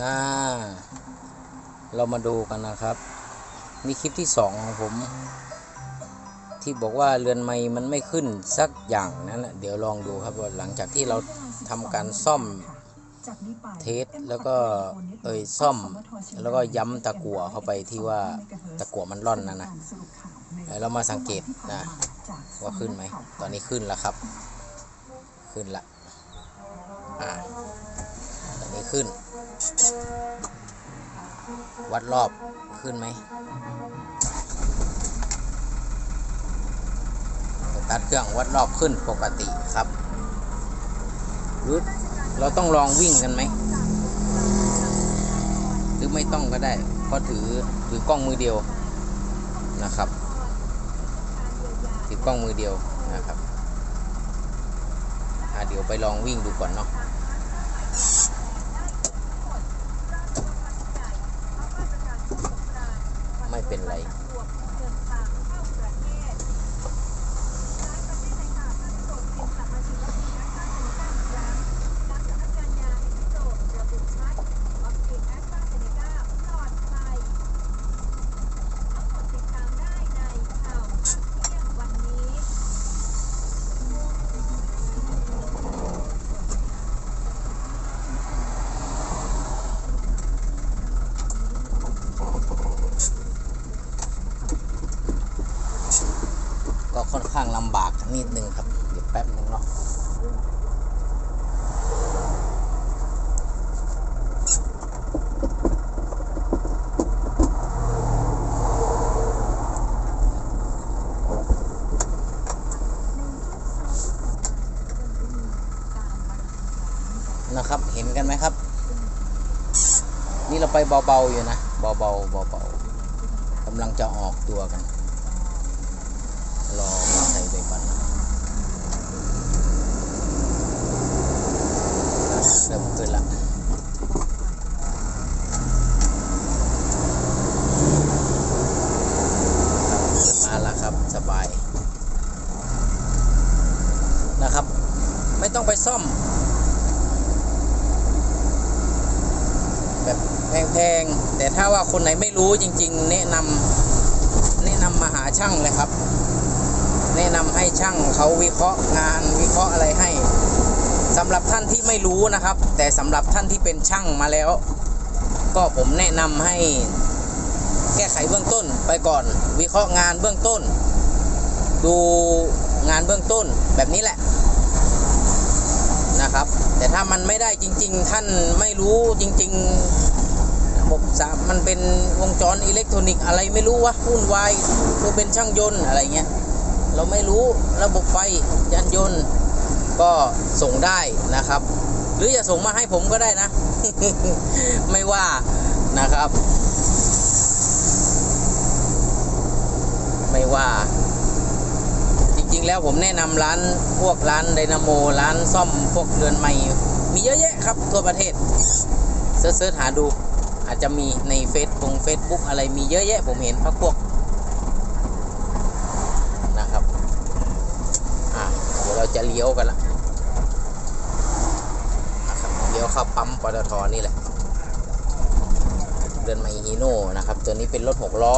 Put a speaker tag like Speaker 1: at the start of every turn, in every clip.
Speaker 1: นะเรามาดูกันนะครับนี่คลิปที่สองของผม ที่บอกว่าเรือนไม้มันไม่ขึ้นสักอย่างนั้นนะเดี๋ยวลองดูครับว่าหลังจากที่เราทำการซ่อมเทสแล้วก็เอ่ยซ่อมแล้วก็ย้ำตะกั่วเข้าไปที่ว่าตะกั่วมันร่อนนะนะเรามาสังเกตนะว่าขึ้นไหมตอนนี้ขึ้นแล้วครับ ขึ้นละ อ่าตอนนี้ขึ้น วัดรอบขึ้นไหมตัดเครื่องวัดรอบขึ้นปกติครับหรือเราต้องลองวิ่งกันไหมหรือไม่ต้องก็ได้เพราะถือถือกล้องมือเดียวนะครับถือกล้องมือเดียวนะครับ เดี๋ยวไปลองวิ่งดูก่อนเนาะ ก็ค่อนข้างลำบากนิดนึงครับ เดี๋ยวแป๊บนึงเนาะนะครับ เห็นกันไหมครับ นี่เราไปเบาๆอยู่นะ เบาๆเบาๆกำลังจะออกตัวกัน ใส่ไปก่อนนเริ่มขึ้นละขึ้นมาแล้วครับสบายนะครับ ไม่ต้องไปซ่อม แบบแพงๆ แต่ถ้าว่าคนไหนไม่รู้จริงๆ แนะนำแนะนำมาหาช่างเลยครับ แนะนำให้ช่างเขาวิเคราะห์งานวิเคราะห์อะไรให้สำหรับท่านที่ไม่รู้นะครับ แต่สำหรับท่านที่เป็นช่างมาแล้ว ก็ผมแนะนำให้แก้ไขเบื้องต้นไปก่อน วิเคราะห์งานเบื้องต้น ดูงานเบื้องต้นแบบนี้แหละนะครับ แต่ถ้ามันไม่ได้จริง ๆ ท่านไม่รู้จริง ๆ ระบบสามมันเป็นวงจรอิเล็กทรอนิกส์อะไรไม่รู้วะวุ่นวายตัวเป็นช่างยนต์อะไรเงี้ย เราไม่รู้ระบบไฟยานยนต์ก็ส่งได้นะครับ หรือจะส่งมาให้ผมก็ได้นะ ไม่ว่านะครับ ไม่ว่าจริงๆแล้วผมแนะนำร้านพวกร้านไดนาโมร้านซ่อมพวกเรือนใหม่มีเยอะแยะครับทั่วประเทศเสิร์ชหาดูอาจจะมีในเฟซบงเฟซบุ๊กอะไรมีเยอะแยะผมเห็นพักพวกนะครับ อะเดี๋ยวเรา จะเลี้ยวกันละนะครับเลี้ยวเข้าปั๊มปตทนี่แหละ เดินมาฮีโน่นะครับ ตัวนี้เป็นรถหกล้อ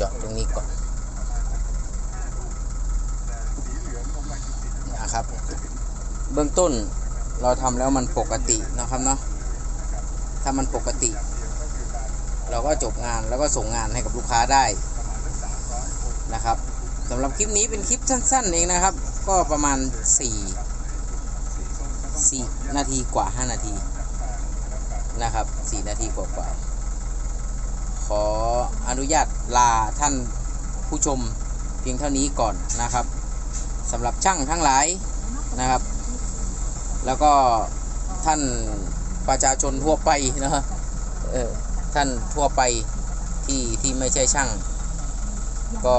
Speaker 1: จอดตรงนี้ก่อนนะครับ เบื้องต้นเราทำแล้วมันปกตินะครับเนาะถ้ามันปกติ เราก็จบงานแล้วก็ส่งงานให้กับลูกค้าได้นะครับสำหรับคลิปนี้เป็นคลิปสั้นๆเองนะครับ ก็ประมาณ 4 4 นาทีกว่า 5 นาทีนะครับ 4 นาทีกว่าๆขออนุญาตลาท่านผู้ชมเพียงเท่านี้ก่อนนะครับสำหรับช่างทั้งหลายนะครับ แล้วก็ท่านประชาชนทั่วไปนะฮะเออท่านทั่วไปที่ที่ไม่ใช่ช่าง ก็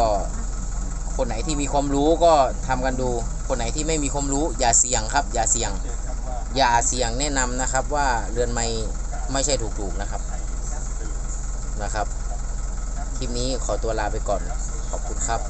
Speaker 1: คนไหนที่มีความรู้ก็ทำกันดู คนไหนที่ไม่มีความรู้ อย่าเสี่ยงครับ อย่าเสี่ยง อย่าเสี่ยงแนะนำนะครับว่าเรือนไม้ไม่ใช่ถูกๆนะครับนะครับ คลิปนี้ขอตัวลาไปก่อน ขอบคุณครับ